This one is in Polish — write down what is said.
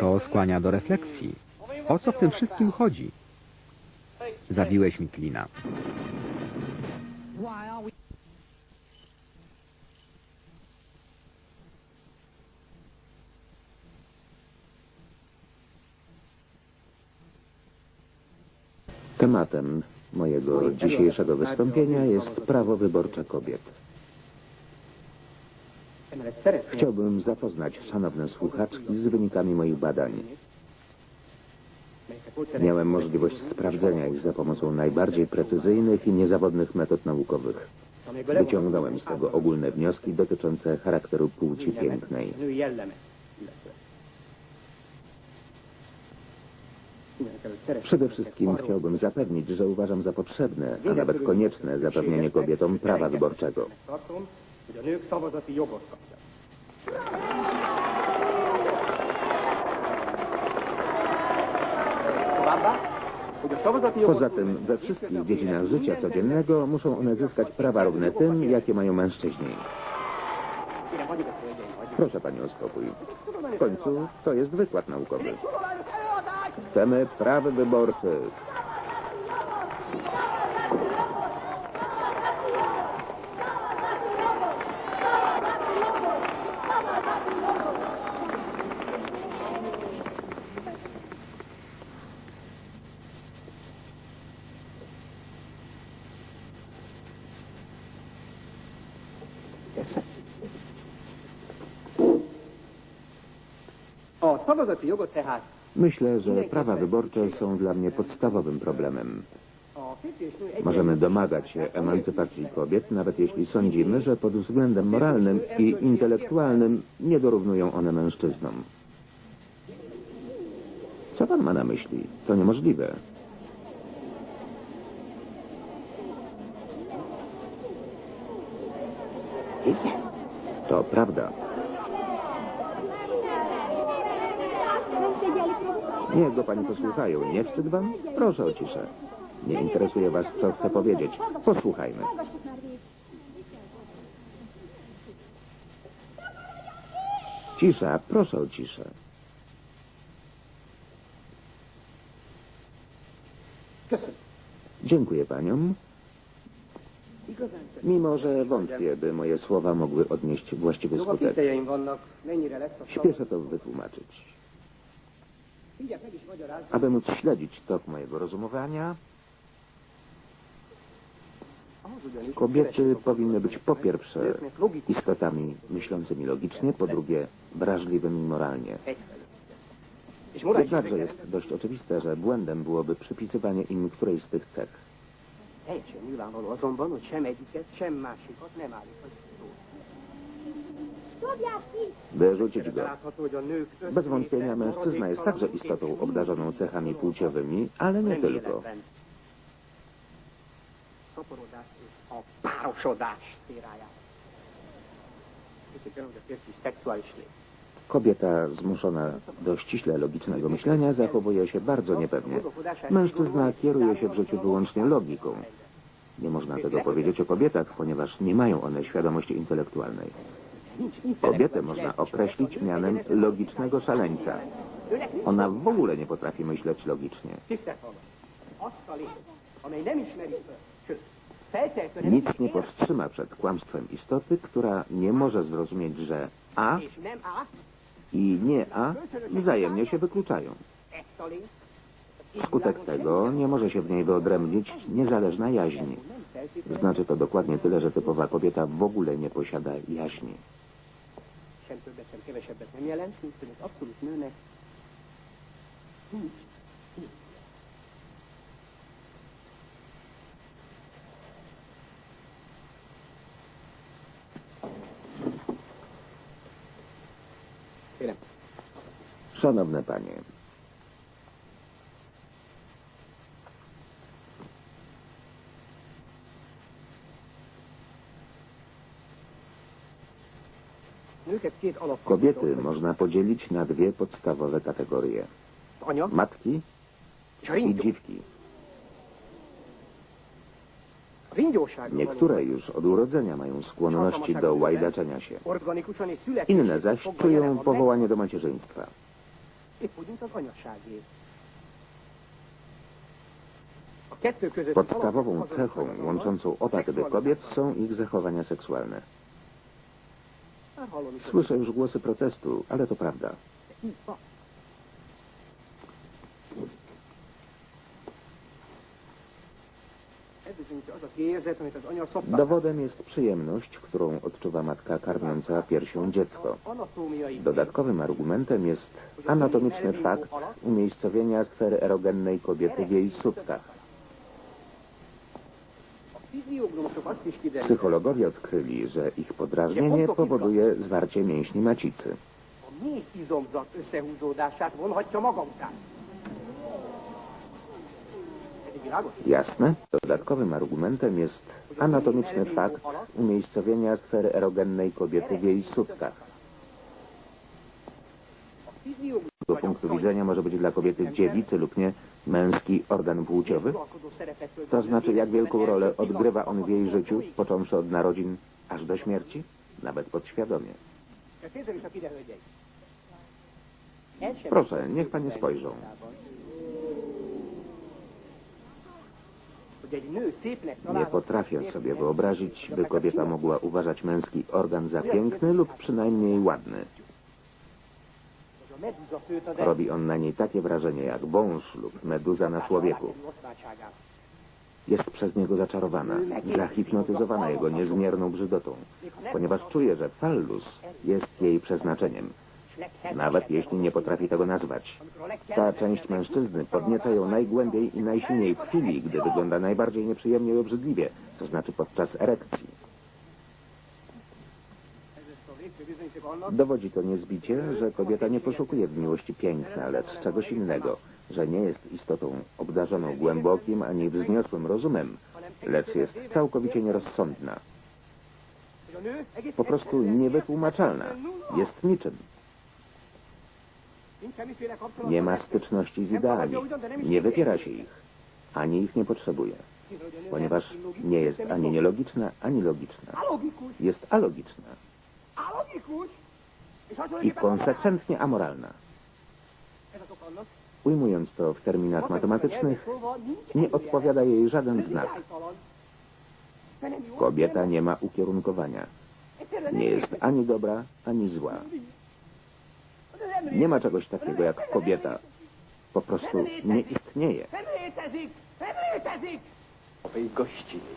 To skłania do refleksji. O co w tym wszystkim chodzi? Zabiłeś mi klina. Tematem mojego dzisiejszego wystąpienia jest prawo wyborcze kobiet. Chciałbym zapoznać szanowne słuchaczki z wynikami moich badań. Miałem możliwość sprawdzenia ich za pomocą najbardziej precyzyjnych i niezawodnych metod naukowych. Wyciągnąłem z tego ogólne wnioski dotyczące charakteru płci pięknej. Przede wszystkim chciałbym zapewnić, że uważam za potrzebne, a nawet konieczne zapewnienie kobietom prawa wyborczego. Poza tym we wszystkich dziedzinach życia codziennego muszą one zyskać prawa równe tym, jakie mają mężczyźni. Proszę panią o spokój. W końcu to jest wykład naukowy. Chcemy praw wyborczych. Myślę, że prawa wyborcze są dla mnie podstawowym problemem. egy Możemy domagać się emancypacji kobiet, nawet jeśli sądzimy, że pod względem moralnym i intelektualnym nie dorównują one mężczyznom. Co pan ma na myśli? To niemożliwe. To prawda. Niech go pani posłuchają. Nie wstyd wam? Proszę o ciszę. Nie interesuje was, co chcę powiedzieć. Posłuchajmy. Cisza, proszę o ciszę. Dziękuję paniom. Mimo, że wątpię, by moje słowa mogły odnieść właściwy skutek. Śpieszę to wytłumaczyć. Aby móc śledzić tok mojego rozumowania, kobiety powinny być po pierwsze istotami myślącymi logicznie, po drugie wrażliwymi moralnie. Jednakże jest dość oczywiste, że błędem byłoby przypisywanie im którejś z tych cech. teljesen nyilvánvaló szó. Wyrzucić go. Bez wątpienia mężczyzna jest także istotą obdarzoną cechami płciowymi, ale nie tylko. Kobieta zmuszona do ściśle logicznego myślenia zachowuje się bardzo niepewnie. Mężczyzna kieruje się w życiu wyłącznie logiką. Nie można tego powiedzieć o kobietach, ponieważ nie mają one świadomości intelektualnej. Kobietę można określić mianem logicznego szaleńca. Ona w ogóle nie potrafi myśleć logicznie. Nic nie powstrzyma przed kłamstwem istoty, która nie może zrozumieć, że A i nie A wzajemnie się wykluczają. Wskutek tego nie może się w niej wyodrębnić niezależna feltétlenül Znaczy to dokładnie tyle, że typowa kobieta w ogóle nie posiada jaźni. Sem többet, sem kevesebbet nem jelent, mint hogy az abszolút nőnek nincs. Kérem, Szanowne panie, kobiety można podzielić na dwie podstawowe kategorie. Matki i dziwki. Niektóre już od urodzenia mają skłonności do łajdaczenia się. Inne zaś czują powołanie do macierzyństwa. Podstawową cechą łączącą oba typy kobiet są ich zachowania seksualne. Słyszę już głosy protestu, ale to prawda. Dowodem jest przyjemność, którą odczuwa matka karmiąca piersią dziecko. Dodatkowym argumentem jest anatomiczny fakt umiejscowienia sfery erogennej kobiety w jej sutkach. Psychologowie odkryli, że ich podrażnienie powoduje zwarcie mięśni macicy. Jasne? Dodatkowym argumentem jest anatomiczny fakt umiejscowienia sfery erogennej kobiety w jej sutkach. A fiziognomusok Z tego punktu widzenia może być dla kobiety dziewicy lub nie męski organ płciowy? To znaczy, jak wielką rolę odgrywa on w jej życiu, począwszy od narodzin aż do śmierci? Nawet podświadomie. Proszę, niech panie spojrzą. Nie potrafię sobie wyobrazić, by kobieta mogła uważać męski organ za piękny lub przynajmniej ładny. hogy a meduza főt az Robi on na niej takie wrażenie jak wąż lub meduza na człowieku. Jest przez niego zaczarowana, zahipnotyzowana jego niezmierną brzydotą, ponieważ czuje, że fallus jest jej przeznaczeniem, nawet jeśli nie potrafi tego nazwać. Ta część mężczyzny podnieca ją najgłębiej i najsilniej w chwili, gdy wygląda najbardziej nieprzyjemnie i obrzydliwie, to znaczy podczas erekcji. Dowodzi to niezbicie, że kobieta nie poszukuje w miłości piękna, lecz czegoś innego, że nie jest istotą obdarzoną głębokim ani wzniosłym rozumem, lecz jest całkowicie nierozsądna, po prostu niewytłumaczalna, jest niczym. Nie ma styczności z ideami, nie wypiera się ich, ani ich nie potrzebuje, ponieważ nie jest ani nielogiczna, ani logiczna. Jest alogiczna i konsekwentnie amoralna. Ujmując to w terminach matematycznych, nie odpowiada jej żaden znak. Kobieta nie ma ukierunkowania. Nie jest ani dobra, ani zła. Nie ma czegoś takiego jak kobieta. Po prostu nie istnieje. Owej gościny